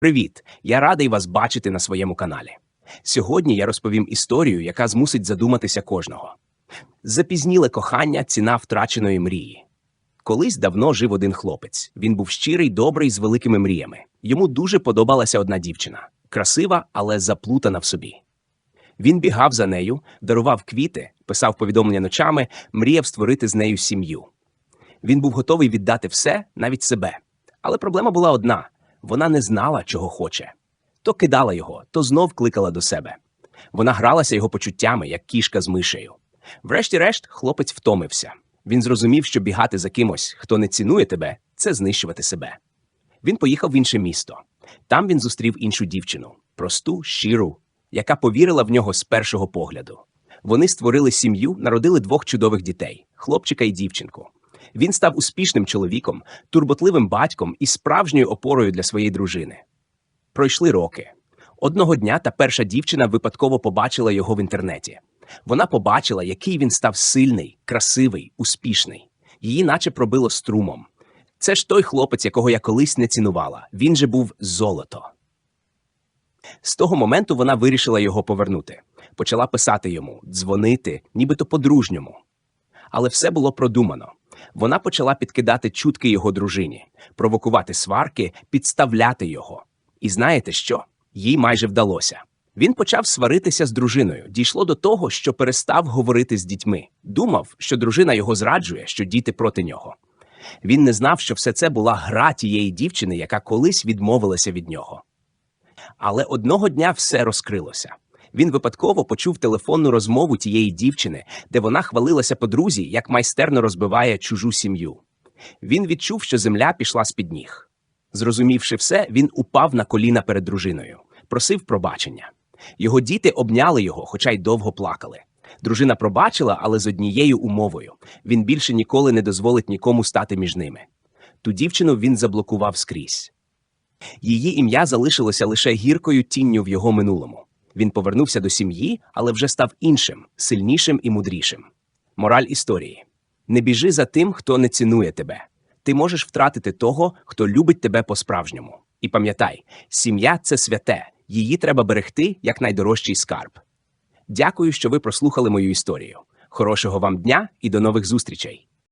Привіт! Я радий вас бачити на своєму каналі. Сьогодні я розповім історію, яка змусить задуматися кожного. Запізніле кохання ціна втраченої мрії. Колись давно жив один хлопець. Він був щирий, добрий, з великими мріями. Йому дуже подобалася одна дівчина красива, але заплутана в собі. Він бігав за нею, дарував квіти, писав повідомлення ночами, мріяв створити з нею сім'ю. Він був готовий віддати все, навіть себе. Але проблема була одна вона не знала, чого хоче. То кидала його, то знов кликала до себе. Вона гралася його почуттями, як кішка з мишею. Врешті-решт, хлопець втомився. Він зрозумів, що бігати за кимось, хто не цінує тебе, це знищувати себе. Він поїхав в інше місто. Там він зустрів іншу дівчину, просту, щиру, яка повірила в нього з першого погляду. Вони створили сім'ю, народили двох чудових дітей хлопчика і дівчинку. Він став успішним чоловіком, турботливим батьком і справжньою опорою для своєї дружини. Пройшли роки. Одного дня та перша дівчина випадково побачила його в інтернеті. Вона побачила, який він став сильний, красивий, успішний. Її наче пробило струмом. Це ж той хлопець, якого я колись не цінувала. Він же був золото. З того моменту вона вирішила його повернути. Почала писати йому, дзвонити, нібито по-дружньому. Але все було продумано. Вона почала підкидати чутки його дружині, провокувати сварки, підставляти його. І знаєте що? Їй майже вдалося. Він почав сваритися з дружиною. Дійшло до того, що перестав говорити з дітьми. Думав, що дружина його зраджує, що діти проти нього. Він не знав, що все це була гра тієї дівчини, яка колись відмовилася від нього. Але одного дня все розкрилося. Він випадково почув телефонну розмову тієї дівчини, де вона хвалилася подрузі, як майстерно розбиває чужу сім'ю. Він відчув, що земля пішла з під ніг. Зрозумівши все, він упав на коліна перед дружиною, просив пробачення. Його діти обняли його, хоча й довго плакали. Дружина пробачила, але з однією умовою він більше ніколи не дозволить нікому стати між ними. Ту дівчину він заблокував скрізь. Її ім'я залишилося лише гіркою тінню в його минулому. Він повернувся до сім'ї, але вже став іншим, сильнішим і мудрішим. Мораль історії: не біжи за тим, хто не цінує тебе. Ти можеш втратити того, хто любить тебе по-справжньому. І пам'ятай, сім'я це святе, її треба берегти як найдорожчий скарб. Дякую, що ви прослухали мою історію. Хорошого вам дня і до нових зустрічей!